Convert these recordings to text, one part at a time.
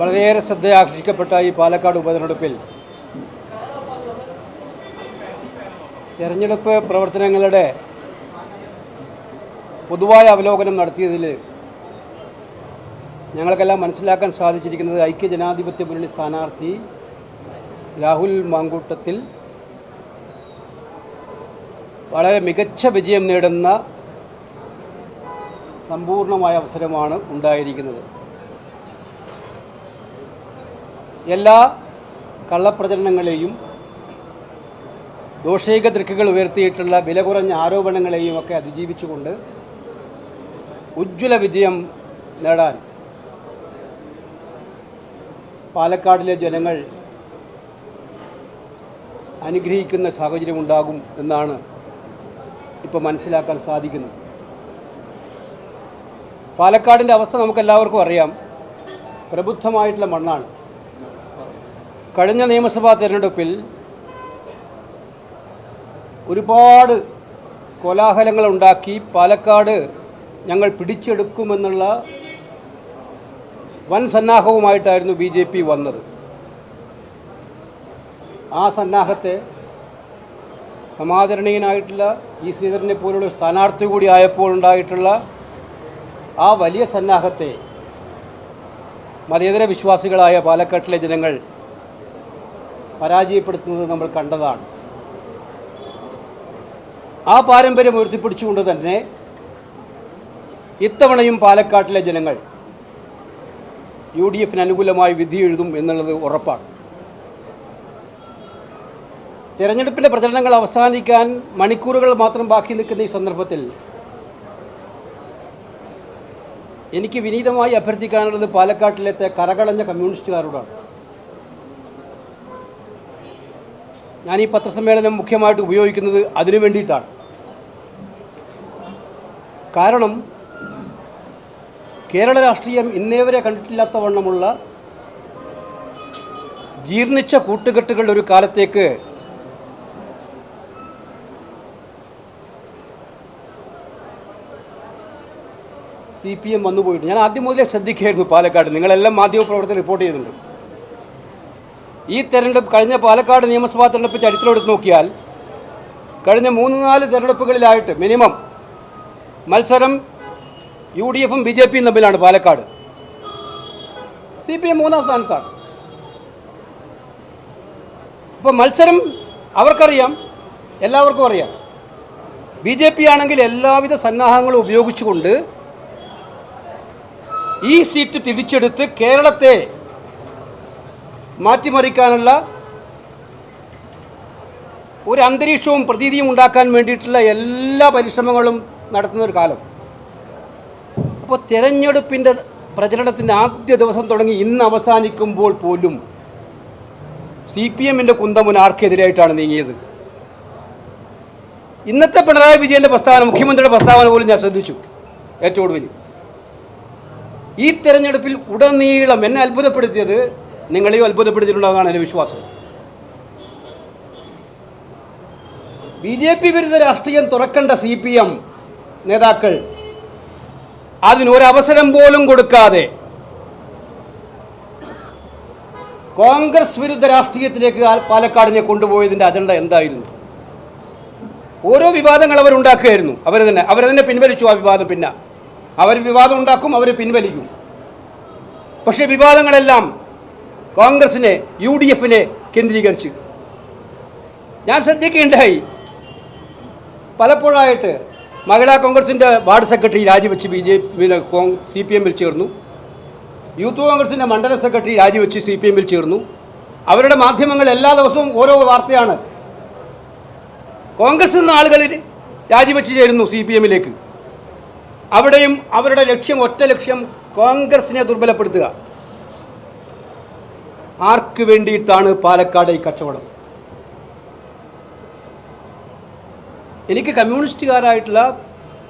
വളരെയേറെ ശ്രദ്ധ ആകർഷിക്കപ്പെട്ട ഈ പാലക്കാട് ഉപതെരഞ്ഞെടുപ്പിൽ തെരഞ്ഞെടുപ്പ് പ്രവർത്തനങ്ങളുടെ പൊതുവായ അവലോകനം നടത്തിയതിൽ ഞങ്ങൾക്കെല്ലാം മനസ്സിലാക്കാൻ സാധിച്ചിരിക്കുന്നത് ഐക്യ ജനാധിപത്യ മുന്നണി സ്ഥാനാർത്ഥി രാഹുൽ മാങ്കൂട്ടത്തിൽ വളരെ മികച്ച വിജയം നേടുന്ന സമ്പൂർണമായ അവസരമാണ് ഉണ്ടായിരിക്കുന്നത്. എല്ലാ കള്ളപ്രചരണങ്ങളെയും ദോഷൈക ദൃക്കുകൾ ഉയർത്തിയിട്ടുള്ള വില കുറഞ്ഞ ആരോപണങ്ങളെയും ഒക്കെ അതിജീവിച്ചുകൊണ്ട് ഉജ്ജ്വല വിജയം നേടാൻ പാലക്കാടിലെ ജനങ്ങൾ അനുഗ്രഹിക്കുന്ന സാഹചര്യമുണ്ടാകും എന്നാണ് ഇപ്പോൾ മനസ്സിലാക്കാൻ സാധിക്കുന്നത്. പാലക്കാടിന്റെ അവസ്ഥ നമുക്കെല്ലാവർക്കും അറിയാം. പ്രബുദ്ധമായിട്ടുള്ള മണ്ണാണ്. കഴിഞ്ഞ നിയമസഭാ തിരഞ്ഞെടുപ്പിൽ ഒരുപാട് കോലാഹലങ്ങൾ ഉണ്ടാക്കി പാലക്കാട് ഞങ്ങൾ പിടിച്ചെടുക്കുമെന്നുള്ള വൻ സന്നാഹവുമായിട്ടായിരുന്നു ബി ജെ പി വന്നത്. ആ സന്നാഹത്തെ സമാദരണീയനായിട്ടുള്ള ഈ ശ്രീധരനെ പോലുള്ള സ്ഥാനാർത്ഥി കൂടി ആയപ്പോൾ ഉണ്ടായിട്ടുള്ള ആ വലിയ സന്നാഹത്തെ മതേതര വിശ്വാസികളായ പാലക്കാട്ടിലെ ജനങ്ങൾ പരാജയപ്പെടുത്തുന്നത് നമ്മൾ കണ്ടതാണ്. ആ പാരമ്പര്യം ഉയർത്തിപ്പിടിച്ചുകൊണ്ട് തന്നെ ഇത്തവണയും പാലക്കാട്ടിലെ ജനങ്ങൾ യു ഡി എഫിന് അനുകൂലമായി വിധി എഴുതും എന്നുള്ളത് ഉറപ്പാണ്. തിരഞ്ഞെടുപ്പിന്റെ പ്രചരണങ്ങൾ അവസാനിക്കാൻ മണിക്കൂറുകൾ മാത്രം ബാക്കി നിൽക്കുന്ന ഈ സന്ദർഭത്തിൽ എനിക്ക് വിനീതമായി അഭ്യർത്ഥിക്കാനുള്ളത് പാലക്കാട്ടിലത്തെ കരകളഞ്ഞ കമ്മ്യൂണിസ്റ്റുകാരോടാണ്. ഞാൻ ഈ പത്രസമ്മേളനം മുഖ്യമായിട്ട് ഉപയോഗിക്കുന്നത് അതിനു വേണ്ടിയിട്ടാണ്. കാരണം കേരള രാഷ്ട്രീയം ഇന്നേവരെ കണ്ടിട്ടില്ലാത്ത വണ്ണമുള്ള ജീർണിച്ച കൂട്ടുകെട്ടുകളുടെ ഒരു കാലത്തേക്ക് സി പി എം വന്നുപോയിട്ടുണ്ട് ഞാൻ ആദ്യം മുതലേ ശ്രദ്ധിക്കുകയായിരുന്നു പാലക്കാട്. നിങ്ങളെല്ലാം മാധ്യമപ്രവർത്തനം റിപ്പോർട്ട് ചെയ്യുന്നുണ്ട് ഈ തെരഞ്ഞെടുപ്പ് കഴിഞ്ഞ പാലക്കാട് നിയമസഭാ തെരഞ്ഞെടുപ്പ് ചരിത്രം എടുത്ത് നോക്കിയാൽ കഴിഞ്ഞ മൂന്ന് നാല് തെരഞ്ഞെടുപ്പുകളിലായിട്ട് മിനിമം മത്സരം യു ഡി എഫും ബി ജെ പിയും തമ്മിലാണ് പാലക്കാട്. സി പി എം മൂന്നാം സ്ഥാനത്താണ്. ഇപ്പോൾ മത്സരം അവർക്കറിയാം എല്ലാവർക്കും അറിയാം. ബി ജെ പി ആണെങ്കിൽ എല്ലാവിധ സന്നാഹങ്ങളും ഉപയോഗിച്ചുകൊണ്ട് ഈ സീറ്റ് തിരിച്ചെടുത്ത് കേരളത്തെ മാറ്റിമറിക്കാനുള്ള ഒരു അന്തരീക്ഷവും പ്രതീതിയും ഉണ്ടാക്കാൻ വേണ്ടിയിട്ടുള്ള എല്ലാ പരിശ്രമങ്ങളും നടത്തുന്ന ഒരു കാലം. അപ്പോൾ തിരഞ്ഞെടുപ്പിന്റെ പ്രചരണത്തിന്റെ ആദ്യ ദിവസം തുടങ്ങി ഇന്ന് അവസാനിക്കുമ്പോൾ പോലും സി പി എമ്മിന്റെ കുന്തമുൻ ആർക്കെതിരായിട്ടാണ് നീങ്ങിയത്. ഇന്നത്തെ പിണറായി വിജയന്റെ പ്രസ്താവന മുഖ്യമന്ത്രിയുടെ പ്രസ്താവന പോലും ഞാൻ ശ്രദ്ധിച്ചു. ഏറ്റവും ഒടുവിൽ. ഈ തെരഞ്ഞെടുപ്പിൽ ഉടനീളം എന്നെ അത്ഭുതപ്പെടുത്തിയത് നിങ്ങളെയും അത്ഭുതപ്പെടുത്തിയിട്ടുണ്ടെന്നാണ് എന്റെ വിശ്വാസം. ബി ജെ പി വിരുദ്ധ രാഷ്ട്രീയം തുറക്കേണ്ട സി പി എം നേതാക്കൾ അതിനൊരവസരം പോലും കൊടുക്കാതെ കോൺഗ്രസ് വിരുദ്ധ രാഷ്ട്രീയത്തിലേക്ക് പാലക്കാടിനെ കൊണ്ടുപോയതിന്റെ അജണ്ട എന്തായിരുന്നു? ഓരോ വിവാദങ്ങൾ അവരുണ്ടാക്കുകയായിരുന്നു അവർ തന്നെ അവർ തന്നെ പിൻവലിച്ചു ആ വിവാദം പിന്നെ. അവർ വിവാദം ഉണ്ടാക്കും അവർ പിൻവലിക്കും. പക്ഷേ വിവാദങ്ങളെല്ലാം കോൺഗ്രസിനെ യു ഡി എഫിനെ കേന്ദ്രീകരിച്ച്. ഞാൻ ശ്രദ്ധിക്കുകയുണ്ടായി പലപ്പോഴായിട്ട് മഹിളാ കോൺഗ്രസിന്റെ വാർഡ് സെക്രട്ടറി രാജിവെച്ച് ബി ജെ സി പി എമ്മിൽ ചേർന്നു. യൂത്ത് കോൺഗ്രസിന്റെ മണ്ഡല സെക്രട്ടറി രാജിവെച്ച് സി പി എമ്മിൽ ചേർന്നു. അവരുടെ മാധ്യമങ്ങൾ എല്ലാ ദിവസവും ഓരോ വാർത്തയാണ്. കോൺഗ്രസ് എന്ന ആളുകൾ രാജിവെച്ച് ചേരുന്നു സി പി എമ്മിലേക്ക്. അവിടെയും അവരുടെ ലക്ഷ്യം ഒറ്റ ലക്ഷ്യം കോൺഗ്രസിനെ ദുർബലപ്പെടുത്തുക. ആർക്ക് വേണ്ടിയിട്ടാണ് പാലക്കാട് ഈ കച്ചവടം? എനിക്ക് കമ്മ്യൂണിസ്റ്റുകാരായിട്ടുള്ള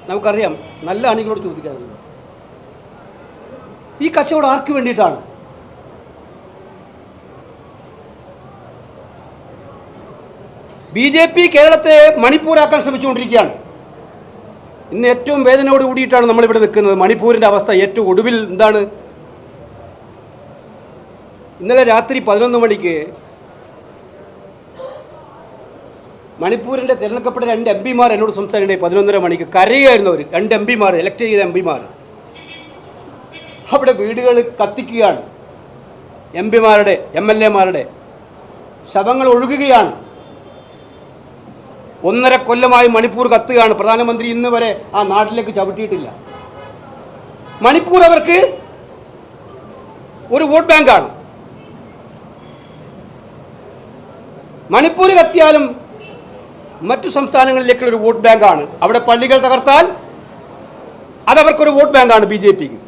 നമുക്കറിയാം നല്ല അണികളോട് ചോദിക്കാറുണ്ട്. ഈ കച്ചവടം ആർക്ക് വേണ്ടിയിട്ടാണ്? ബി ജെ പി കേരളത്തെ മണിപ്പൂരാക്കാൻ ശ്രമിച്ചുകൊണ്ടിരിക്കുകയാണ്. ഇന്ന് ഏറ്റവും വേദനയോട് കൂടിയിട്ടാണ് നമ്മളിവിടെ നിൽക്കുന്നത്. മണിപ്പൂരിന്റെ അവസ്ഥ ഏറ്റവും ഒടുവിൽ എന്താണ്? ഇന്നലെ രാത്രി പതിനൊന്ന് മണിക്ക് മണിപ്പൂരിന്റെ തിരഞ്ഞെടുക്കപ്പെട്ട രണ്ട് എം പിമാർ എന്നോട് സംസാരിക്കണ്ടേ പതിനൊന്നര മണിക്ക്. കരയായിരുന്നു അവർ രണ്ട് എം പിമാർ ഇലക്ട് ചെയ്ത എം പിമാർ. അവിടെ വീടുകൾ കത്തിക്കുകയാണ്. എം പിമാരുടെ എം എൽ എമാരുടെ. ശവങ്ങൾ ഒഴുകുകയാണ്. ഒന്നര കൊല്ലമായി മണിപ്പൂർ കത്തുകയാണ്. പ്രധാനമന്ത്രി ഇന്ന് വരെ ആ നാട്ടിലേക്ക് ചവിട്ടിയിട്ടില്ല. മണിപ്പൂർ അവർക്ക് ഒരു വോട്ട് ബാങ്കാണ്. മണിപ്പൂർ കത്തിയാലും മറ്റു സംസ്ഥാനങ്ങളിലേക്കുള്ള ഒരു വോട്ട് ബാങ്കാണ്. അവിടെ പള്ളികൾ തകർത്താൽ അതവർക്കൊരു വോട്ട് ബാങ്കാണ് ബി ജെ പിക്ക്.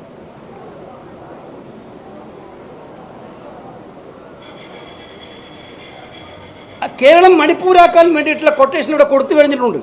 കേരളം മണിപ്പൂരാക്കാൻ വേണ്ടിയിട്ടുള്ള കൊട്ടേഷൻ ഇവിടെ കൊടുത്തു കഴിഞ്ഞിട്ടുണ്ട്.